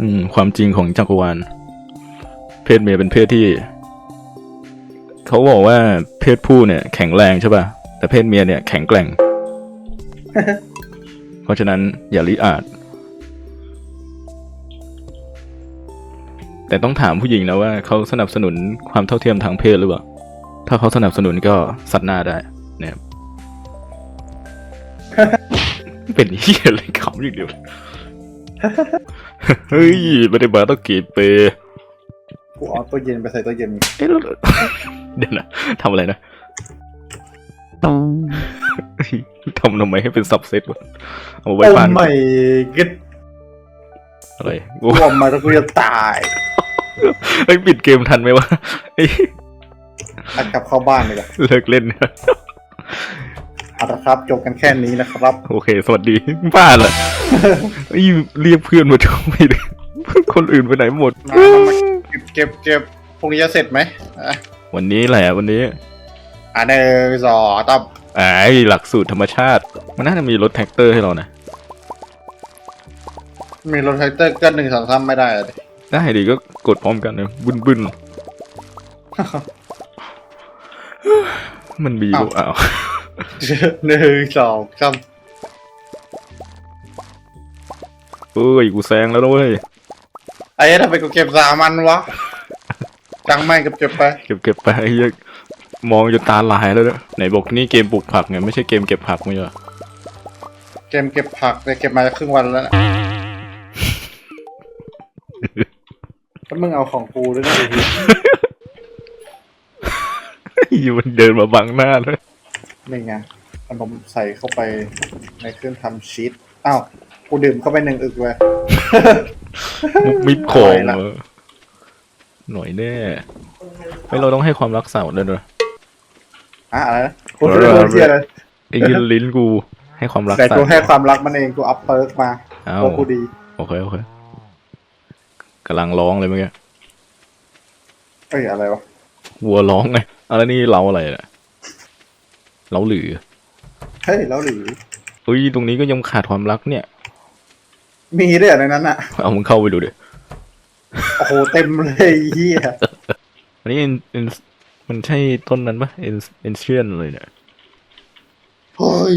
อืม ความจริงของจักรวาล เพศเมียเป็นเพศที่ เขาบอกว่าเพศผู้เนี่ย แข็งแรงใช่ป่ะ แต่เพศเมียเนี่ยแข็งแกร่ง เพราะฉะนั้นอย่าลิอาจ แต่ต้องถามผู้หญิงนะว่าเขาสนับสนุนความเท่าเทียมทางเพศหรือเปล่า ถ้าเขาสนับสนุนก็สัตว์หน้าได้ เนี่ย เป็นเฮียอะไรขำอย่างเดียวเฮ้ยไม่ได้มาต้องกีบเปย์กูเอาตัวเย็นไปใส่ตัวเย็นเอ๊ะแล้วเดี๋ยวนะทำอะไรนะทำทำไมให้เป็นซับเซตวะเอาไว้โอ้ผ่านไม่กึดอะไรโอ้รวมมาแล้วกูจะตายเฮ้ยปิดเกมทันไหมวะเอ้ยอัดกลับเข้าบ้านเลยกันเลิกเล่นเอาละครับจบกันแค่นี้นะครับ โอเค สวัสดีบ้าเหรอ ไอ้ยเรียกเพื่อนมาช่วยดิคนอื่นไปไหนหมด มามาเก็บเก็บเก็บพรุ่งนี้จะเสร็จไหมอะวันนี้แหละวันนี้อะหนึ่งสองตับไอ้หลักสูตรธรรมชาติ มันน่าจะมีรถแท็กเตอร์ให้เรานะ มีรถแท็กเตอร์ก็หนึ่งสองสามไม่ได้อะดิได้ดีก็กดพร้อมกันนะบึ้นบึ้นมันมีอยู่อ้าวหนึ่งสองสาม เอ้ยกูแซงแล้วนะเว้ยไอ้ทำไมกูเก็บสามอันวะจังไม่เก็บเก็บไป เก็บเก็บไปไอ้เหี้ยมองจนตาลายแล้วเนี่ยไหนบอกนี่เกมปลูกผักไงไม่ใช่เกมเก็บผักไม่ใช่เหรอเกมเก็บผักเลยเก็บมาครึ่งวันแล้วนะก็มึงเอาของกูด้วยนะไอ้เหี้ยอยู่มันเดินมาบังหน้าเลยนี่ไงขนมใส่เข้าไปในเครื่องทำชีสอ้าว กูดื่มเข้าไปหนึ่งอึกเลย มุกมิดของหน่อยละ เออหน่อยแน่ไอ้ยเราต้องให้ความรักสาวด้วยนะอะอะไรนะกูไม่รู้เที่ยอะไรไอ้ยินลิ้นกูให้ความรักแต่สาวกูให้ความรักมันเองกูอัพเปิร์กมาเอ้าตัวกูดี โอเคโอเคกำลังร้องเลยเมื่อกี้เอ้ยอะไรวะ วัวร้องไงอะไรนี่เราอะไรน่ะเราหรือเฮ้ยแล้วหรือเฮ้ยตรงนี้ก็ยังขาดความรักเนี่ย มีด้วยเหรอในนั้นอะ เอามึงเข้าไปดูดิโอ้โหเต็มเลยเฮียอันนี้ in- in- มันใช่ต้นนั้นปะเอ็นเอ็นเชียนเลยเนี่ยเฮ้ย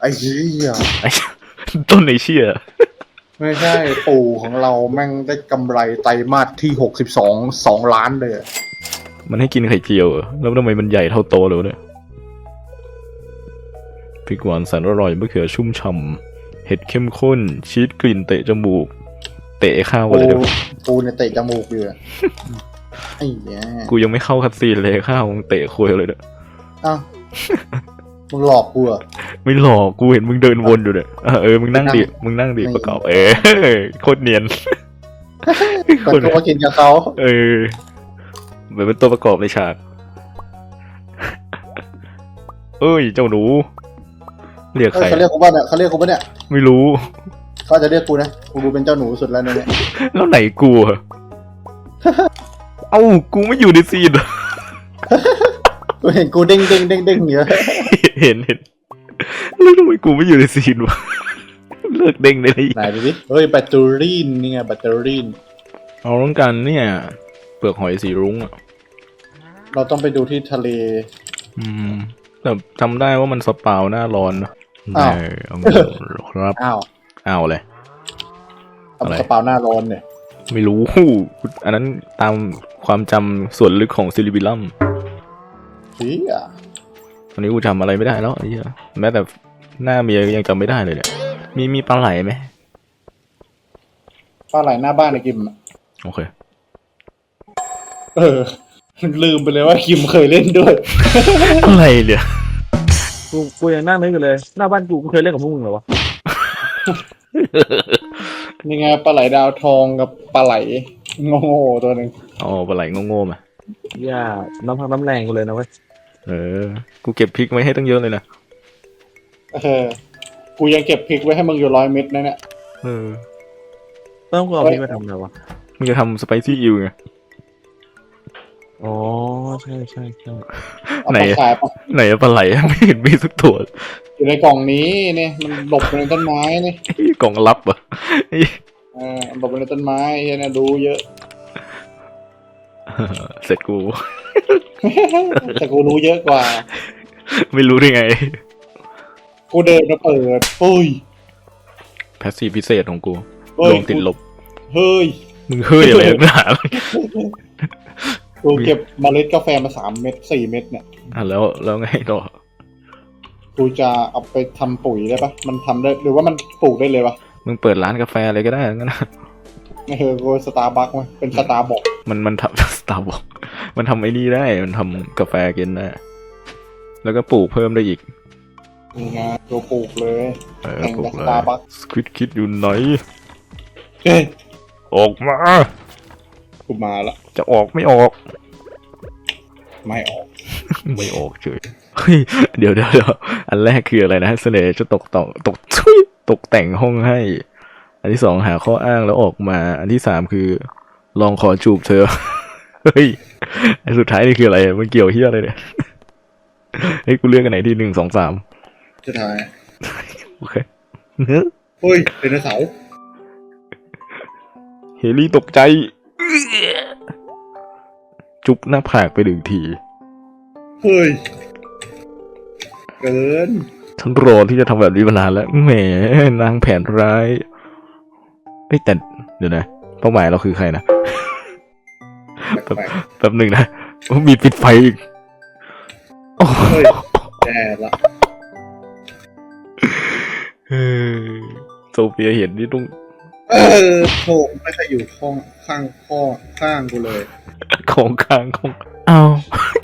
ไอ้เฮียไอ้ ต้นไอเชียไม่ใช่ปู่ของเราแม่งได้กำไรไตรมาสที่หกสิบสองสองล้านเลยอะมันให้กินไข่เจียวเหรอแล้วทำไมมันใหญ่เท่าโตเลยวะเนี่ยพริกหวานแสนอร่อยมะเขือชุ่มฉ่ำ เห็ดเข้มข้น ชีสกลิ่นเตะจมูก เตะข้าวอะไรปูเดี๋ยวปูเนี่ยเตะจมูกอยู่อะไอ้เนี้ยกูยังไม่เข้าคัดซีนเลยข้าวมึงเตะคุยเลยเนี่ยอ้าวมึงหลอกกูเหรอะไม่หลอกกูเห็นมึงเดินวนอยู่เนี่ยเออเออมึงนั่งดิมึงนั่งดิไม่ประกอบ เออโคตรเนียนแต่กูว่ากินกับเขาเออเหมือนเป็นตัวประกอบในฉากเอ้ยเจ้าหนู เรียกเอ้ใครยเขาเรียกกูว่าเนี่ยเขาเรียกกูว่าเนี่ยไม่รู้เขาจะเรียกกูนะกูดูเป็นเจ้าหนูสุดแล้วในเนี่ยแล้วไหนกูอะเอ้ากูไม่อยู่ในซีนเหรอกูเห็นกูเด้งเด้งเด้งเด้งเยอะเห็นเห็นแล้วทำไมกูไม่อยู่ในซีนวะเลิกเด้งได้เลยไหนดูดิเฮ้ยแบตเตอรี่นนี่ไงแบตเตอรี่นเราต้องการเนี่ย เปลือกหอยสีรุ้งอะเราต้องไปดูที่ทะเล อืมแต่จำได้ว่ามันสปาวหน้าร้อนนะอ้าว เออเอาครับอ้าวเอาเลยเอาอะไรกระเป๋าหน้าร้อนเนี่ย ไม่รู้ อันนั้นตามความจำส่วนลึกของซิลิบิลัมเฮียตอนนี้กูจำอะไรไม่ได้แล้วไอ้เหี้ยแม้แต่หน้าเมียยังจำไม่ได้เลยเนี่ย มีมีปลาไหลไหมปลาไหลหน้าบ้านไอ้กิมอะโอเค เออ ลืมไปเลยว่ากิมเคยเล่นด้วย อะไรเนี่ย กูกูยังนั่งนึกอยู่เลย หน้าบ้านกูกูเคยเล่นกับพวกมึงเหรอวะนี่ไงปลาไหลดาวทองกับปลาไหลโง่ๆตัวหนึ่งอ๋อปลาไหลโง่ๆมาอย่าน้ำพักน้ำแรงกูเลยนะเว้ยเออ กูเก็บพริกไว้ให้ตั้งเยอะเลยนะเออ กูยังเก็บพริกไว้ให้มึงอยู่ร้อยเม็ดนะเนี่ยเออต้องกูเอาพริกมาทำอะไรวะมึงจะทำสไปซี่อิวไงอ๋อใช่ใช่ใช่เอา ไหนไปขายปะไหนอะปลาไหลไม่เห็นมีสักตัว อยู่ในกล่องนี้เนี่ยมันหลบอยู่ในต้นไม้นี่ไอ้กล่องลับเหรอะเออมันบอกเป็นต้นไม้เฮียนะดูเยอะเสร็จกู แต่กูรู้เยอะกว่า ไม่รู้ได้ไง กูเดินมาเปิดเฮ้ยแพสซีพิเศษของกูเฮ้ลยงติดลบ เฮ้ย มึงเฮ้ยอะไรนักหนา กูเก็บเมล็ดกาแฟมาสามเม็ดสี่เม็ดเนี่ย อะแล้วแล้วไงต่อกูจะเอาไปทำปุ๋ยได้ปะมันทำได้หรือว่ามันปลูกได้เลยปะมึงเปิดร้านกาแฟอะไรก็ได้งั้นนะเออกูสตาร์บัคมั้ยเป็นสตาร์บอกมันมันทำสตาร์บอกมันทำไอ้นี่ได้มันทำกาแฟกินได้แล้วก็ปลูกเพิ่มได้อีกนี่ไงกูปลูกเลยเออแข่งปลูกับกสเลยตาร์บัคสควิดคิดอยู่ไหนเฮ้ยออกมา กูมาละจะออกไม่ออก ไม่ออก ไม่ออกเฉยเฮ้ยเดี๋ยวเดี๋ยวเดี๋ยวอันแรกคืออะไรนะเสน่ห์จะตกต่อตกทุยตกแต่งห้องให้ อันที่สองหาข้ออ้างแล้วออกมา อันที่สามคือ ลองขอจูบเธอเฮ้ยอันสุดท้ายนี่คืออะไรมันเกี่ยวเฮียอะไรเนี่ยเฮ้ยกูเลือกกันไหนที่หนึ่งสองสามสุดท้ายโอเคเนื้อเฮ้ยไดโนเสาร์เฮลี่ตกใจ จุบหน้าผากไปหนึ่งที เฮ้ย เกิน ฉันรอที่จะทำแบบนี้มานานแล้ว แหม นางแผนร้ายเอ้ยแต่เดี๋ยวนะ เป้าหมายเราคือใครนะแปลกแป๊บหนึ่งนะ มีปิดไฟอีกโอ้ๆเฮ้ยแย่ละเออโซเฟียเห็นนี่ต้อง เออโถไม่เคยอยู่ข้องข้างข้อข้างกูเลยของกลางของเอาว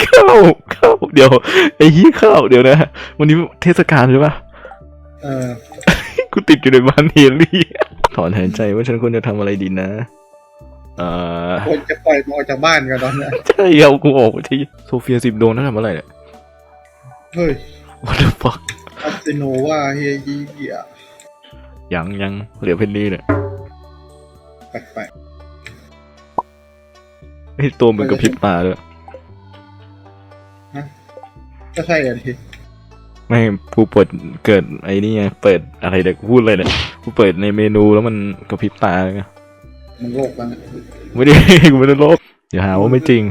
เข้าเข้าเดี๋ยวไอ้ยี่เข้าเดี๋ยวนะ วันนี้เทศกาลใช่ปะเออกูติดอยู่ในบ้านเฮลี่ถอนหายใจว่าฉันควรจะทำอะไรดีนะเอ่อคนจะปล่อยมึงออกจากบ้านกันตอนเนี้ยใช่เอากูออกไปที่โซเฟียสิบดวงนั่นทำอะไรเนี่ย เฮ้ย what the fuck อัสซิโนว่าเฮียยีเหียยังยังเหลือเพนนี่เนี่ย แปลกไอ้ตัวมึงกระพริบตาด้วยๆก็ใช่อะทีไม่กูเปิดเกิดไอ้นี่ไงเปิดอะไรเด็กพูดเลยเนี่ยกูเปิดในเมนูแล้วมันกระพริบตาไงมึงโลกแล้วนะไม่ได้ กูไม่ได้ลบอย่าหาว่าไม่จริง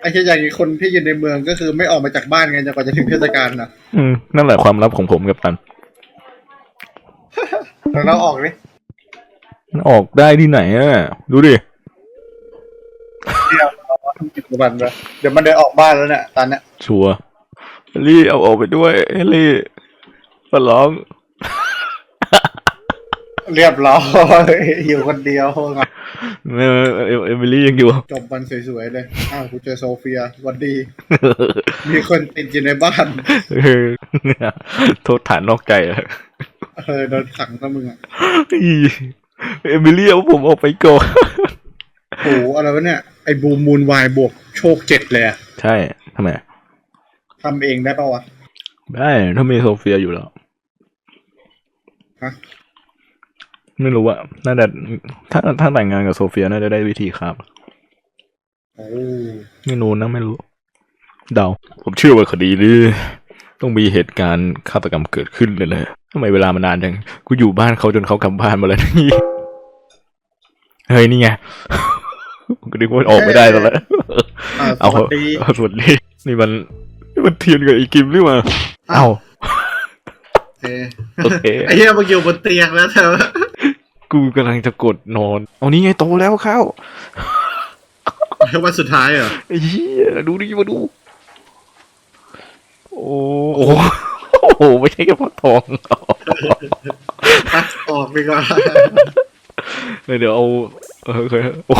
ไอ้เช่นอย่างนี้คนที่อยู่ในเมืองก็คือไม่ออกมาจากบ้านไงจนกว่าจะถึงเทศกาลนะอืมนั่นแหละความลับของผมกับตัน แล้วเราออกเลยมัน ออกได้ที่ไหนอะ ดูดิ เดี๋ยวเราทำกิจกรรมไปเดี๋ยวมันเดินออกบ้านแล้วเนี่ยตอนเนี้ยชัวร์เฮลี่เอาออกไปด้วยเฮลี่มาร้อง เรียบร้อย อยู่คนเดียวไงเออเอเอมิลี่ยังอยู่ จบวันสวยๆเลย อ้าวกูเจอโซเฟียหวันดี มีคนติดอยู่ในบ้าน เออโทษฐานนอกใจอะ เออโดนขังซะมึงอะอี เอมิลี่เอาผมออกไปก่อนโหอะไรวะเนี่ย ไอ้บูมมูนวายบวกโชคเจ็ดเลยอะใช่ทำไมทำเองได้ปะวะ ได้ถ้ามีโซเฟียอยู่แล้วฮะ ไม่รู้อะน่าจะถ้าถ้าแต่งงานกับโซเฟียน่าจะได้วิธีครับ โอ้ ไม่รู้นะไม่รู้ เดา ผมเชื่อว่าคดีนี้ ต้องมีเหตุการณ์ฆาตกรรมเกิดขึ้นเลยเลยทำไมเวลามานานจัง กูอยู่บ้านเขาจนเขากลับบ้านมาแล้วนี่ เฮ้ยนี่ไง กูนึกว่าออกไม่ได้แล้วแหละอ่าเอาสวัสดีเอาสวัสดีนี่มันนี่มันเทียนกับไอ้กิมหรือเปล่าเอ้าโอเคโอเคไอ้เหี้ยมาอยู่บนเตียงแล้วเธอกูกำลังจะกดนอน เอานี่ไงโตแล้วเข้าวันสุดท้ายเหรอไอ้เหี้ยดูดิมาดูโอ้ โอ้โอ้โหไม่ใช่แค่พ่อทองตัดออกดีกว่าเดี๋ยวเอาเออเคยโอ้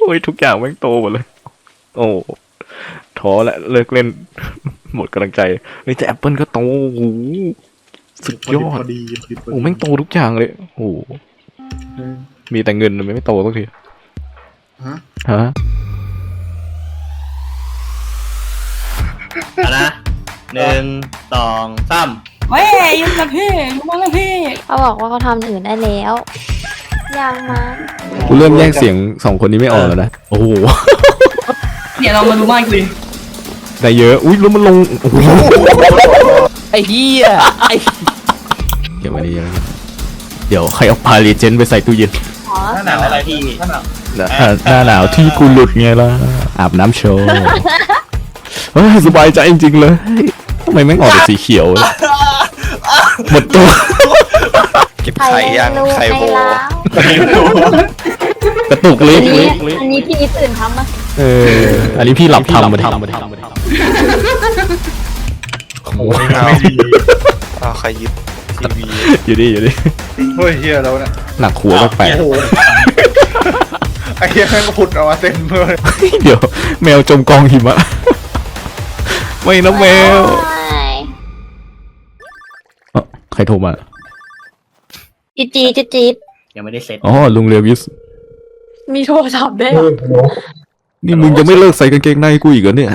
โอ้ยทุกอย่างแม่งโตหมดเลย โอ้ท้อละเลิกเล่น หมดกำลังใจเฮ้ยแต่แอปเปิลก็โตโอ้โหสุดยอพดอดีพอดีพอดีโอ้แม่งโตทุกอย่างเลยโอ้โหเออมีแต่เงินมันไม่โตสักทีฮะฮะเอานะ หนึ่งสองสามเว้ยยุ่งกับพี่ยุ่งกับพี่เขาบอกว่าเขาทำอื่นได้แล้วยังมากูเริ่มแยกเสียงสองคนนี้ไม่ออกแล้วนะ โอ้โหเดี๋ยวเรามาดูบ้านกูดิได้เยอะ อุ้ยแล้วมันลงโอ้โหไอ้เหี้ยไอ้เก็บไว้ดีแล้วเดี๋ยวใครเอาพาเลเจนไปใส่ตู้เย็นอ๋อหน้าหนาวอะไรพี่หน้าหนาวหน้าหนาวที่กูหลุดไงล่ะอาบน้ำโชว์เฮ้ยสบายใจจริงๆเลยทำไมแม่งออกแต่สีเขียวเนี่ยหมดตัว เก็บใครไข่ยังรู้ไข่ใครโบล้าวกระตุกเล็อักนนี้อันนี้พี่ตื่นทำปะเออ อันนี้พี่หลับทำมาทำมาทำโอ้ยเอาเอาใครยึดทีวีอยู่ดิอยู่ดิเฮ้ยเฮียแล้วเนี่ยหนักหัวแปลกโอ้โหไอ้เฮียแม่งก็ผุดออกมาเต็มเลยๆเดี๋ยว แมวจมกองหิมะ ไม่นะแมวใช่เอ้าใค รโทรมาจีจีจีจีดยังไม่ได้เซ็ตอ๋อลุงเลวิส มีโทรศัพท์ด้วยนี่มึงยังไม่เลิกใส่กางเกงในกูอีกเหรอเนี่ย